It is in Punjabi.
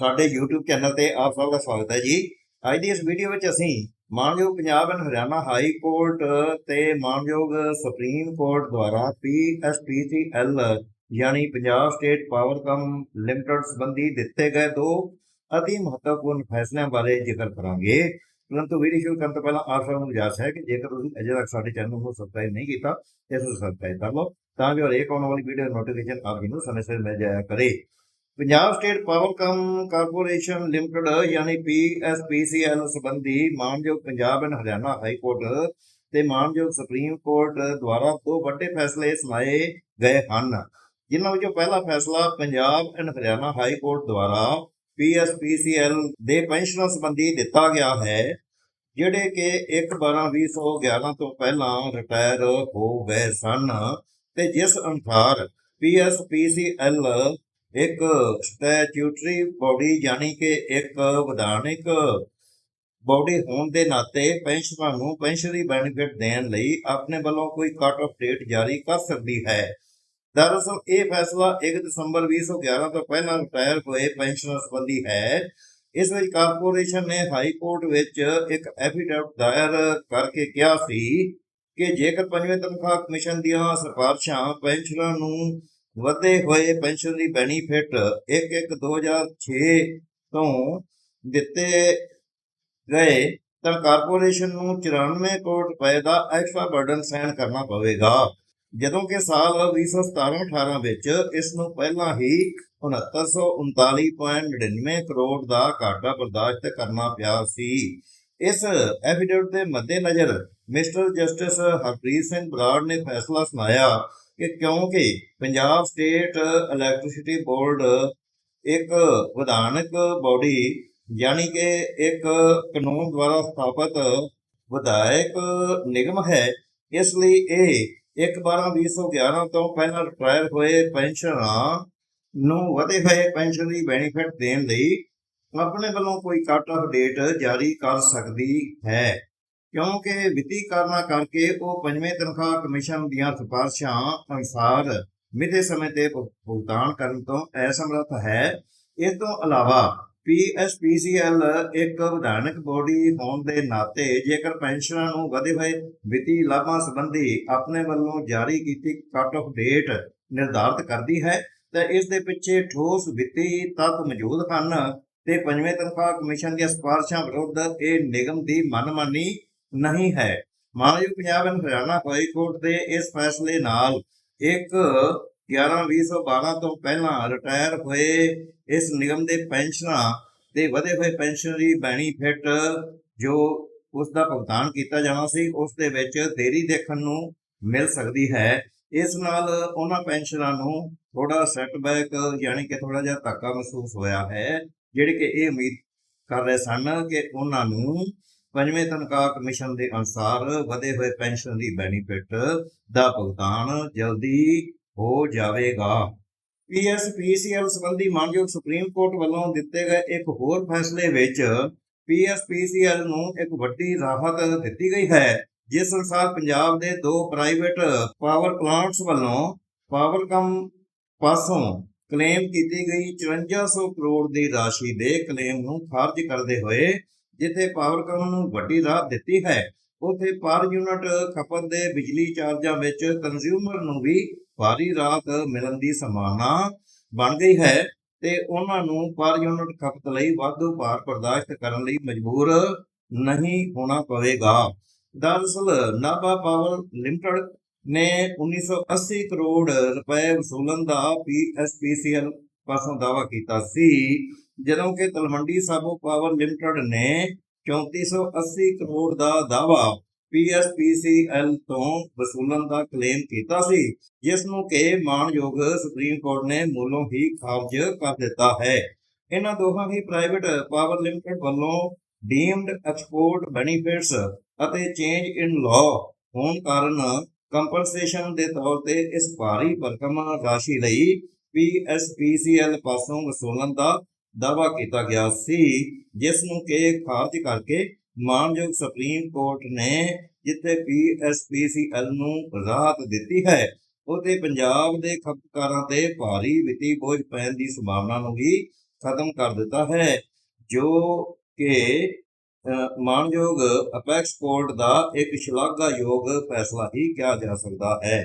ਸਾਡੇ YouTube ਚੈਨਲ ਤੇ ਆਪ ਸਭ ਦਾ ਸਵਾਗਤ ਹੈ ਜੀ। ਅੱਜ ਦੀ ਇਸ ਵੀਡੀਓ ਵਿੱਚ ਅਸੀਂ ਮਾਨਯੋਗ Punjab and Haryana high court ਤੇ ਮਾਨਯੋਗ ਸੁਪਰੀਮ ਕੋਰਟ ਦੁਆਰਾ PSPCL ਯਾਨੀ Punjab state power com limited ਸੰਬੰਧੀ ਦਿੱਤੇ ਗਏ ਦੋ ਅਤੀ ਮਹੱਤਵਪੂਰਨ ਫੈਸਲਿਆਂ ਬਾਰੇ ਜ਼ਿਕਰ ਕਰਾਂਗੇ। ਪਰੰਤੂ ਵੀਡੀਓ ਸ਼ੁਰੂ ਕਰਨ ਤੋਂ ਪਹਿਲਾਂ ਆਪ ਸਭ ਨੂੰ ਗੁਜ਼ਾਰਿਸ਼ ਹੈ ਕਿ ਜੇਕਰ ਤੁਸੀਂ ਅਜੇ ਤੱਕ ਸਾਡੇ ਚੈਨਲ ਨੂੰ ਸਬਸਕ੍ਰਾਈਬ ਨਹੀਂ ਕੀਤਾ ਤਾਂ ਇਸ ਨੂੰ ਸਬਸਕ੍ਰਾਈਬ ਕਰ ਲਓ, ਤਾਂ ਜੋ ਹਰੇਕ ਆਉਣ ਵਾਲੀ ਵੀਡੀਓ ਨੋਟੀਫਿਕੇਸ਼ਨ ਆਪ ਜੀ ਨੂੰ ਸਮੇਂ ਸਿਰ ਮਿਲ ਜਾਇਆ ਕਰੇ। Punjab state power com corporation limited ਯਾਨੀ PSPCL ਸੰਬੰਧੀ ਮਾਨਯੋਗ Punjab and Haryana high court ਤੇ ਮਾਨਯੋਗ ਸੁਪਰੀਮ ਕੋਰਟ ਦੁਆਰਾ ਦੋ ਵੱਡੇ ਫੈਸਲੇ ਸੁਣਾਏ ਗਏ ਹਨ। ਜਿਨ੍ਹਾਂ ਵਿੱਚੋਂ ਪਹਿਲਾ ਫੈਸਲਾ Punjab and Haryana high court ਦੁਆਰਾ PSPCL ਦੇ ਪੈਨਸ਼ਨਾਂ ਸੰਬੰਧੀ ਦਿੱਤਾ ਗਿਆ ਹੈ, ਜਿਹੜੇ ਕਿ 1/12/2011 ਤੋਂ ਪਹਿਲਾਂ ਰਿਟਾਇਰ ਹੋ ਗਏ ਸਨ। ਤੇ ਜਿਸ ਅਨੁਸਾਰ PSPCL ਇੱਕ ਸਟੈਚੂਟਰੀ ਬਾਡੀ ਯਾਨੀ ਕਿ ਇੱਕ ਵਿਧਾਨਿਕ ਬਾਡੀ ਹੋਣ ਦੇ ਨਾਤੇ ਪੈਨਸ਼ਨਰਾਂ ਨੂੰ ਪੈਨਸ਼ਨਰੀ ਬੈਨੀਫਿਟ ਦੇਣ ਲਈ ਆਪਣੇ ਵੱਲੋਂ ਕੋਈ ਕੱਟ ਆਫ ਡੇਟ ਜਾਰੀ ਕਰ ਸਕਦੀ ਹੈ। ਦਰਅਸਲ ਇਹ ਫੈਸਲਾ 1 ਦਸੰਬਰ 2011 ਤੋਂ ਪਹਿਲਾਂ ਰਿਟਾਇਰ ਹੋਏ ਪੈਨਸ਼ਨਰ ਸੰਬੰਧੀ ਹੈ। ਇਸ ਵਿੱਚ ਕਾਰਪੋਰੇਸ਼ਨ ਨੇ ਹਾਈ ਕੋਰਟ ਵਿੱਚ ਇੱਕ ਐਫੀਡੈਵਿਟ ਦਾਇਰ ਕਰਕੇ ਕਿਹਾ ਸੀ ਕਿ ਜੇਕਰ ਪੰਜਵੇਂ ਤਨਖਾਹ ਕਮਿਸ਼ਨ ਦੀਆਂ ਸਿਫਾਰਸ਼ਾਂ ਪੈਨਸ਼ਨਰਾਂ ਨੂੰ ਵਧੇ ਹੋਏ ਪੈਨਸ਼ਨ ਦੀ ਬੈਨੀਫਿਟ 1-1-2006 ਤੋਂ ਦਿੱਤੇ ਗਏ ਤਾਂ ਕਾਰਪੋਰੇਸ਼ਨ ਨੂੰ 94 ਕਰੋੜ ਰੁਪਏ ਦਾ ਐਕਸਟਰਾ ਬਰਡਨ ਸਹਿਣ ਕਰਨਾ ਪਵੇਗਾ। ਜਦੋਂ ਕਿ ਸਾਲ 2017-18 ਵਿੱਚ ਇਸ ਨੂੰ ਪਹਿਲਾਂ ਹੀ 6939.99 ਕਰੋੜ ਦਾ ਘਾਟਾ ਬਰਦਾਸ਼ਤ ਕਰਨਾ ਪਿਆ ਸੀ। ਇਸ ਐਫੀਡੇਵਿਟ ਦੇ ਮੱਦੇਨਜ਼ਰ ਮਿਸਟਰ ਜਸਟਿਸ ਹਰਪ੍ਰੀਤ ਸਿੰਘ ਬਰਾੜ ਨੇ ਫੈਸਲਾ ਸੁਣਾਇਆ ਕਿ ਕਿਉਂਕਿ ਪੰਜਾਬ ਸਟੇਟ ਇਲੈਕਟ੍ਰਿਸਿਟੀ ਬੋਰਡ ਇੱਕ ਵਿਧਾਨਕ ਬਾਡੀ ਯਾਨੀ ਕਿ ਇੱਕ ਕਾਨੂੰਨ ਦੁਆਰਾ ਸਥਾਪਿਤ ਵਿਧਾਇਕ ਨਿਗਮ ਹੈ, ਇਸ ਲਈ ਇਹ 1/12/2011 ਤੋਂ ਪਹਿਲਾਂ ਰਿਟਾਇਰ ਹੋਏ ਪੈਨਸ਼ਨਰਾਂ ਨੂੰ ਵਧੇ ਹੋਏ ਪੈਨਸ਼ਨ ਦੀ ਬੈਨੀਫਿਟ ਦੇਣ ਲਈ ਆਪਣੇ ਵੱਲੋਂ ਕੋਈ ਕੱਟ ਆਫ ਡੇਟ ਜਾਰੀ ਕਰ ਸਕਦੀ ਹੈ। ਕਿਉਂਕਿ ਵਿੱਤੀ ਕਾਰਨਾਂ ਕਰਕੇ ਉਹ ਪੰਜਵੇਂ ਤਨਖਾਹ ਕਮਿਸ਼ਨ ਦੀਆਂ ਸਿਫਾਰਸ਼ਾਂ ਅਨੁਸਾਰ ਮਿੱਥੇ ਸਮੇਂ ਤੇ ਭੁ- ਭੁਗਤਾਨ ਕਰਨ ਤੋਂ ਅਸਮਰੱਥ ਹੈ। ਇਸ ਤੋਂ ਇਲਾਵਾ PSPCL ਇੱਕ ਵਿਧਾਨਕ ਬੋਡੀ ਹੋਣ ਦੇ ਨਾਤੇ ਜੇਕਰ ਪੈਨਸ਼ਨਰਾਂ ਨੂੰ ਵਧੇ ਹੋਏ ਵਿੱਤੀ ਲਾਭਾਂ ਸੰਬੰਧੀ ਆਪਣੇ ਵੱਲੋਂ ਜਾਰੀ ਕੀਤੀ ਕੱਟ ਆਫ ਡੇਟ ਨਿਰਧਾਰਤ ਕਰਦੀ ਹੈ, ਤਾਂ ਇਸ ਦੇ ਪਿੱਛੇ ਠੋਸ ਵਿੱਤੀ ਤੱਤ ਮੌਜੂਦ ਹਨ। ਤੇ ਪੰਜਵੇਂ ਤਨਖਾਹ ਕਮਿਸ਼ਨ ਦੀਆਂ ਸਿਫਾਰਸ਼ਾਂ ਵਿਰੁੱਧ ਇਹ ਨਿਗਮ ਦੀ ਮਨਮਾਨੀ ਨਹੀਂ ਹੈ। ਮਾਨਯੋਗ Punjab and Haryana high court ਦੇ ਇਸ ਫੈਸਲੇ ਨਾਲ ਇੱਕ 11/2012 ਤੋਂ ਪਹਿਲਾਂ ਰਿਟਾਇਰ ਹੋਏ ਇਸ ਨਿਗਮ ਦੇ ਪੈਨਸ਼ਨਰਾਂ ਤੇ ਵਧੇ ਹੋਏ ਪੈਨਸ਼ਨਰੀ ਬੈਨੀਫਿਟ ਜੋ ਉਸ ਦਾ ਭੁਗਤਾਨ ਕੀਤਾ ਜਾਣਾ ਸੀ, ਉਸ ਦੇ ਵਿੱਚ ਦੇਰੀ ਦੇਖਣ ਨੂੰ ਮਿਲ ਸਕਦੀ ਹੈ। ਇਸ ਨਾਲ ਉਹਨਾਂ ਪੈਨਸ਼ਨਰਾਂ ਨੂੰ ਥੋੜਾ ਸੈਟਬੈਕ ਯਾਨੀ ਕਿ ਥੋੜਾ ਜਿਹਾ ਧੱਕਾ ਮਹਿਸੂਸ ਹੋਇਆ ਹੈ, ਜਿਹੜੇ ਕਿ ਇਹ ਉਮੀਦ ਕਰ ਰਹੇ ਸਨ ਕਿ ਉਹਨਾਂ ਨੂੰ ਪੰਜਵੇਂ ਤਨਖਾਹ ਕਮਿਸ਼ਨ ਦੇ ਅਨੁਸਾਰ ਵਧੇ ਹੋਏ ਪੈਨਸ਼ਨ ਦੀ ਬੈਨੀਫਿਟ ਦਾ ਭੁਗਤਾਨ ਜਲਦੀ ਹੋ ਜਾਵੇਗਾ। ਪੀਐਸਪੀਸੀਐਲ ਸੰਬੰਧੀ ਮਾਨਯੋਗ ਸੁਪਰੀਮ ਕੋਰਟ ਵੱਲੋਂ ਦਿੱਤੇ ਗਏ ਇੱਕ ਹੋਰ ਫੈਸਲੇ ਵਿੱਚ ਪੀਐਸਪੀਸੀਐਲ ਨੂੰ ਇੱਕ ਵੱਡੀ ਰਾਹਤ ਦਿੱਤੀ ਗਈ ਹੈ, ਜਿਸ ਅਨੁਸਾਰ ਪੰਜਾਬ ਦੇ ਦੋ ਪ੍ਰਾਈਵੇਟ ਪਾਵਰ ਪਲਾਂਟਸ ਵੱਲੋਂ ਪਾਵਰਕਮ ਪਾਸੋਂ ਕਲੇਮ ਕੀਤੀ ਗਈ 5400 ਕਰੋੜ ਦੀ ਰਾਸ਼ੀ ਦੇ ਕਲੇਮ ਨੂੰ ਖਾਰਜ ਕਰਦੇ ਹੋਏ ਜਿੱਥੇ ਪਾਵਰਕਾਮ ਨੂੰ ਵੱਡੀ ਰਾਹਤ ਦਿੱਤੀ ਹੈ, ਉਥੇ ਪਰ ਯੂਨਿਟ ਖਪਤ ਦੇ ਬਿਜਲੀ ਚਾਰਜਾਂ ਵਿੱਚ ਕੰਜ਼ਿਊਮਰ ਨੂੰ ਵੀ ਭਾਰੀ ਰਾਹਤ ਮਿਲਣ ਦੀ ਸੰਭਾਵਨਾ ਬਣ ਗਈ ਹੈ ਤੇ ਉਹਨਾਂ ਨੂੰ ਪਰ ਯੂਨਿਟ ਖਪਤ ਲਈ ਵਾਧੂ ਭਾਰ ਬਰਦਾਸ਼ਤ ਕਰਨ ਲਈ ਮਜਬੂਰ ਨਹੀਂ ਹੋਣਾ ਪਵੇਗਾ। ਦਰਅਸਲ, ਨਾਭਾ ਪਾਵਰ ਲਿਮਟਿਡ ਨੇ 1980 ਕਰੋੜ ਰੁਪਏ ਵਸੂਲਣ ਦਾ ਪੀਐਸਪੀਸੀਐਲ ਪਾਸੋਂ ਦਾਅਵਾ ਕੀਤਾ ਸੀ, ਜਦੋਂ ਕਿ ਤਲਵੰਡੀ ਸਾਬੋ ਪਾਵਰ ਲਿਮਟਿਡ ਨੇ 3480 ਕਰੋੜ ਦਾ ਦਾਅਵਾ ਪੀਐਸਪੀਸੀਐਲ ਤੋਂ ਵਸੂਲਣ ਦਾ ਕਲੇਮ ਕੀਤਾ ਸੀ, ਜਿਸ ਨੂੰ ਕਿ ਮਾਨਯੋਗ ਸੁਪਰੀਮ ਕੋਰਟ ਨੇ ਮੂਲੋਂ ਹੀ ਖਾਰਜ ਕਰ ਦਿੱਤਾ ਹੈ। ਇਹਨਾਂ ਦੋਹਾਂ ਹੀ ਪ੍ਰਾਈਵੇਟ ਪਾਵਰ ਲਿਮਟਿਡ ਵੱਲੋਂ ਡੀਮਡ ਐਕਸਪੋਰਟ ਬੈਨੀਫਿਟਸ ਅਤੇ ਚੇਂਜ ਇਨ ਲਾਅ ਹੋਣ ਕਾਰਨ ਕੰਪਨਸੇਸ਼ਨ ਦੇ ਤੌਰ ਤੇ ਇਸ ਭਾਰੀ ਭਰਕਮ ਰਾਸ਼ੀ ਲਈ ਪੀਐਸਪੀਸੀਐਲ ਪਾਸੋਂ ਵਸੂਲਣ ਦਾ ਦਾਅਵਾ ਕੀਤਾ ਗਿਆ ਸੀ ਜਿਸ ਨੂੰ ਕਿ ਖਾਰਜ ਕਰਕੇ ਮਾਨਯੋਗ ਸੁਪਰੀਮ ਕੋਰਟ ਨੇ ਜਿੱਥੇ ਪੀਐਸਪੀਸੀਐਲ ਨੂੰ ਰਾਹਤ ਦਿੱਤੀ ਹੈ ਉਹਦੇ ਪੰਜਾਬ ਦੇ ਖਪਤਕਾਰਾਂ ਤੇ ਭਾਰੀ ਵਿੱਤੀ ਬੋਝ ਪੈਣ ਦੀ ਸੰਭਾਵਨਾ ਨੂੰ ਵੀ ਖਤਮ ਕਰ ਦਿੱਤਾ ਹੈ ਜੋ ਕਿ ਅ, ਮਾਣਯੋਗ ਅਪੈਕਸ ਕੋਰਟ ਦਾ ਇੱਕ ਸ਼ਲਾਘਾਯੋਗ ਫੈਸਲਾ ਹੀ ਕਿਹਾ ਜਾ ਸਕਦਾ ਹੈ।